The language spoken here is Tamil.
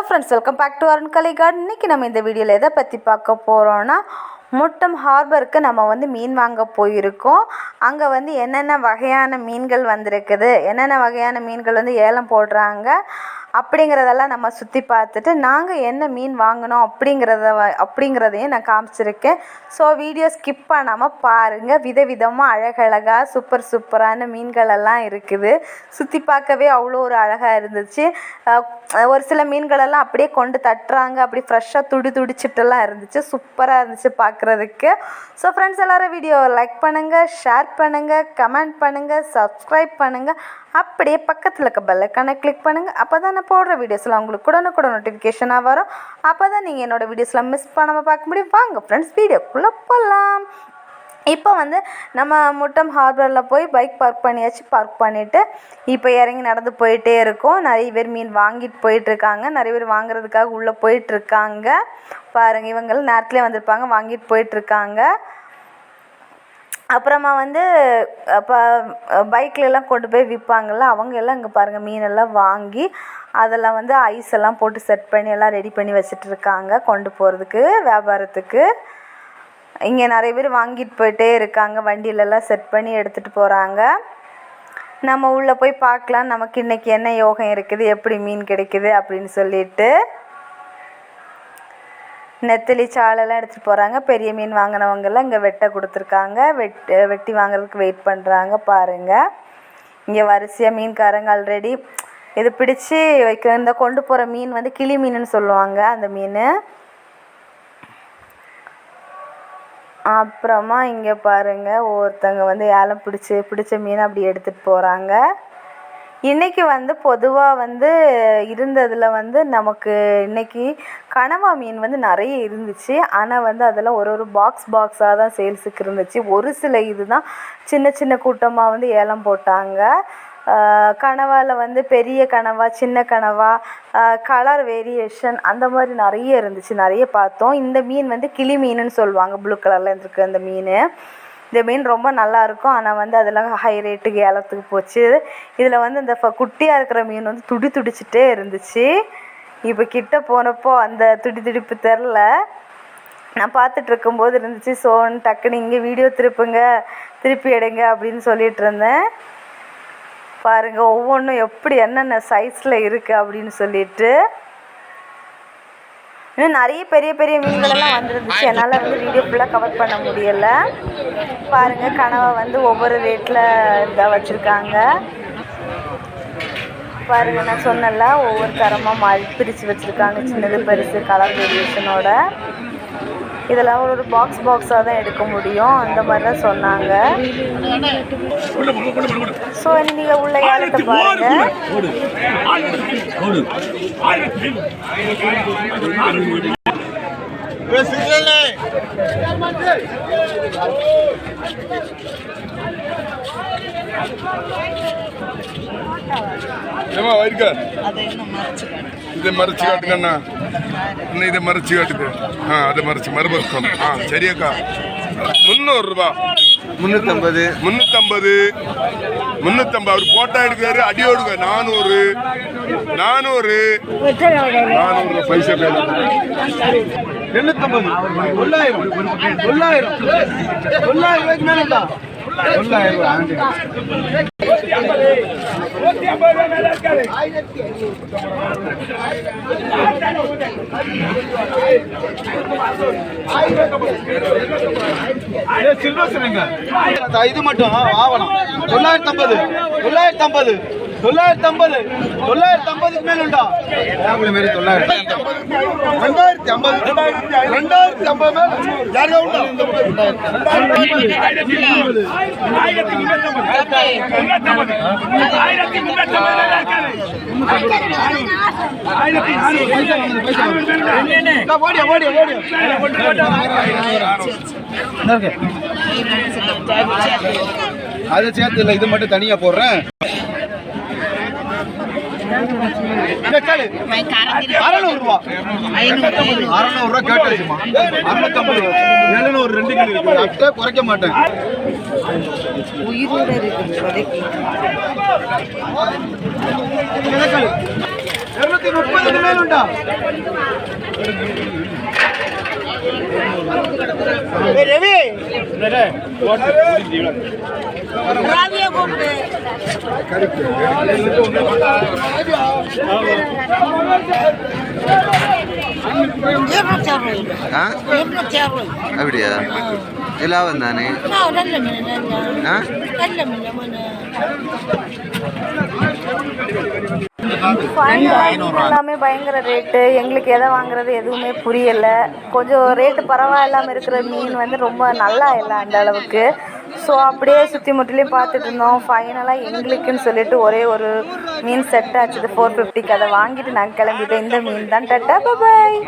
Friends welcome back to Arun Kalai garden இன்றைக்கி நம்ம இந்த வீடியோவில் எதை பற்றி பார்க்க போகிறோன்னா முட்டம் ஹார்பருக்கு நம்ம வந்து மீன் வாங்க போயிருக்கோம். அங்கே வந்து என்னென்ன வகையான மீன்கள் வந்திருக்குது? என்னென்ன வகையான மீன்கள் வந்து ஏலம் போடுறாங்க? அப்படிங்கிறதெல்லாம் நம்ம சுற்றி பார்த்துட்டு நாங்கள் என்ன மீன் வாங்கினோம் அப்படிங்கிறத அப்படிங்கிறதையும் நான் காமிச்சிருக்கேன். ஸோ வீடியோ ஸ்கிப் பண்ணாமல் பாருங்கள் விதவிதமாக அழகழகாக சூப்பர் சூப்பரான மீன்கள் எல்லாம் இருக்குது. சுற்றி பார்க்கவே அவ்வளோ ஒரு அழகாக இருந்துச்சு. ஒரு சில மீன்களெல்லாம் அப்படியே கொண்டு தட்டுறாங்க. அப்படி ஃப்ரெஷ்ஷாக துடி துடிச்சிட்டுலாம் இருந்துச்சு. சூப்பராக இருந்துச்சு பார்க்குறதுக்கு. ஸோ ஃப்ரெண்ட்ஸ் எல்லோரும் வீடியோவை லைக் பண்ணுங்கள் ஷேர் பண்ணுங்கள் கமெண்ட் பண்ணுங்கள் சப்ஸ்கிரைப் பண்ணுங்கள் அப்படியே பக்கத்தில் இருக்க பெல்லைக்கான கிளிக் பண்ணுங்கள் அப்போ தான் நான் போடுற வீடியோஸ்லாம் உங்களுக்கு கூட நோட்டிஃபிகேஷனாக வரும். அப்போ தான் நீங்கள் என்னோடய வீடியோஸ்லாம் மிஸ் பண்ணாமல் பார்க்க முடியும். வாங்க ஃப்ரெண்ட்ஸ் வீடியோக்குள்ளே போகலாம் இப்போ வந்து நம்ம முட்டம் ஹார்பரில் போய் பைக் பார்க் பண்ணியாச்சு. பார்க் பண்ணிவிட்டு இப்போ இறங்கி நடந்து போயிட்டே இருக்கோம். நிறைய பேர் மீன் வாங்கிட்டு போயிட்டுருக்காங்க. நிறைய பேர் வாங்குறதுக்காக உள்ளே போயிட்டுருக்காங்க. பாருங்கள் இவங்களும் நேரத்துலேயே வந்திருப்பாங்க. வாங்கிட்டு போயிட்டுருக்காங்க. அப்புறமா வந்து இப்போ பைக்லலாம் கொண்டு போய் விற்பாங்கள்ல அவங்க எல்லாம் இங்கே பாருங்கள் மீனெல்லாம் வாங்கி அதெல்லாம் வந்து ஐஸ் எல்லாம் போட்டு செட் பண்ணி எல்லாம் ரெடி பண்ணி வச்சுட்டு இருக்காங்க கொண்டு போகிறதுக்கு வியாபாரத்துக்கு. இங்கே நிறைய பேர் வாங்கிட்டு போயிட்டே இருக்காங்க. வண்டியிலலாம் செட் பண்ணி எடுத்துகிட்டு போகிறாங்க நம்ம உள்ளே போய் பார்க்கலாம். நமக்கு இன்றைக்கி என்ன யோகம் இருக்குது? எப்படி மீன் கிடைக்குது? அப்படின்னு சொல்லிட்டு நெத்திலி சாலெல்லாம் எடுத்துகிட்டு போகிறாங்க பெரிய மீன் வாங்கினவங்கெல்லாம் இங்கே வெட்ட கொடுத்துருக்காங்க. வெட் வெட்டி வாங்குறதுக்கு வெயிட் பண்ணுறாங்க பாருங்கள் இங்கே வரிசையாக மீன்காரங்க ஆல்ரெடி இது பிடிச்சி வைக்கிற இந்த கொண்டு போகிற மீன் வந்து கிளி மீனுன்னு சொல்லுவாங்க. அந்த மீன். அப்புறமா இங்கே பாருங்கள் ஒருத்தங்க வந்து ஏலம் பிடிச்சி பிடிச்ச மீன் அப்படி எடுத்துகிட்டு போகிறாங்க இன்றைக்கி வந்து பொதுவாக வந்து இருந்ததில் வந்து நமக்கு இன்றைக்கி கனவா மீன் வந்து நிறைய இருந்துச்சு. ஆனால் வந்து அதெல்லாம் ஒரு ஒரு பாக்ஸ் பாக்ஸாக தான் சேல்ஸுக்கு இருந்துச்சு. ஒரு சில இது தான் சின்ன சின்ன கூட்டமாக வந்து ஏலம் போட்டாங்க. கனவாவில் வந்து பெரிய கனவா சின்ன கனவா கலர் வேரியேஷன் அந்த மாதிரி நிறைய இருந்துச்சு. நிறைய பார்த்தோம். இந்த மீன் வந்து கிளி மீனுன்னு சொல்லுவாங்க. ப்ளூ கலரில் இருந்துருக்கு அந்த மீன். இந்த மீன் ரொம்ப நல்லா இருக்கும். ஆனால் வந்து அதெல்லாம் ஹை ரேட்டுக்கு ஏலத்துக்கு போச்சு. இதில் வந்து இந்த ஃப- குட்டியாக இருக்கிற மீன் வந்து துடி துடிச்சிட்டே இருந்துச்சு. இப்போ கிட்ட போனப்போ அந்த துடி துடிப்பு தெரில நான் பார்த்துட்டு இருக்கும்போது இருந்துச்சு. சோன் டக்குன்னு இங்கே வீடியோ திருப்புங்க. திருப்பி எடுங்க அப்படின்னு சொல்லிட்டு இருந்தேன். பாருங்கள் ஒவ்வொன்றும் எப்படி என்னென்ன சைஸில் இருக்குது அப்படின்னு சொல்லிட்டு. இன்னும் நிறைய பெரிய பெரிய மீன்களெல்லாம் வந்துருந்துச்சு. என்னால் வந்து வீடியோ ஃபுல்லாக கவர் பண்ண முடியலை. பாருங்கள் கனவை வந்து ஒவ்வொரு ரேட்டில் இதாக வச்சுருக்காங்க. பாருங்கள் நான் சொன்னல ஒவ்வொரு தரமாக மாறி பிரித்து வச்சுருக்காங்க. சின்னது பெருசு கலர் வேரியேஷனோட இதெல்லாம் ஒரு பாக்ஸ் பாக்ஸாக தான் எடுக்க முடியும். அந்த மாதிரி தான் சொன்னாங்க. ஸோ நீங்கள் உள்ள ஏலத்தை பாருங்கள் ஏமா வைக்க இதை மறைச்சு காட்டுங்கண்ணா இன்னும் இதை மறைச்சு காட்டுது ஆ அதை மறைச்சு மறுபக்கம். ஆ சரியாக்கா முந்நூறு ரூபா முந்நூற்றம்பது முந்நூற்றம்பது முந்நூற்றம்பது அவர் போட்டோ எடுக்காரு அடி ஓடுங்க. நானூறு. நானூறு. நானூறு பைசா பேர் எண்ணூற்றம்பது தொள்ளாயிரம். தொள்ளாயிரம். தொள்ளாயிரம் ரூபாய்க்கு மேலே தான் தொள்ளாயிரம் இது மட்டும் ஆவணம். தொள்ளாயிரத்தி ஐம்பது. தொள்ளாயிரத்தி ஐம்பது. தொள்ளாயிரத்தி ஐம்பது தொள்ளாயிரத்தி ஐம்பதுக்கு மேல உண்டா? தொள்ளாயிரத்தி ரெண்டாயிரத்தி ஐம்பது ரெண்டாயிரத்தி ஐம்பது மேல யாருக்கா உண்டா இந்தா, ஓடியா ஓடியா ஓடியா அதை சேர்த்து இல்லை இது மட்டும் தனியா போடுறேன். இதை கேளு. அறநூறு ரூபா அறநூறு ரூபா கேட்டாச்சுமா அறுநூத்தம்பது எழுநூறு ரெண்டு கிலோ இருக்கு அட்டை குறைக்க மாட்டேன். உயிரோட. இருநூத்தி மேல ரவி ஆ அப்படியா தானே எல்லாமே பயங்கர ரேட்டு எங்களுக்கு எதை வாங்குறது எதுவுமே புரியலை கொஞ்சம் ரேட்டு பரவாயில்லாமல் இருக்கிற மீன் வந்து ரொம்ப நல்லா இல்லை அந்த அளவுக்கு. ஸோ அப்படியே சுற்றி முற்றிலையும் பார்த்துட்டு இருந்தோம். ஃபைனலாக எங்களுக்குன்னு சொல்லிட்டு ஒரே ஒரு மீன் செட் ஆச்சுது ஃபோர் ஃபிஃப்டிக்கு அதை வாங்கிட்டு நாங்கள் கிளம்பிட்டோம் இந்த மீன் தான். டட்டா பாய்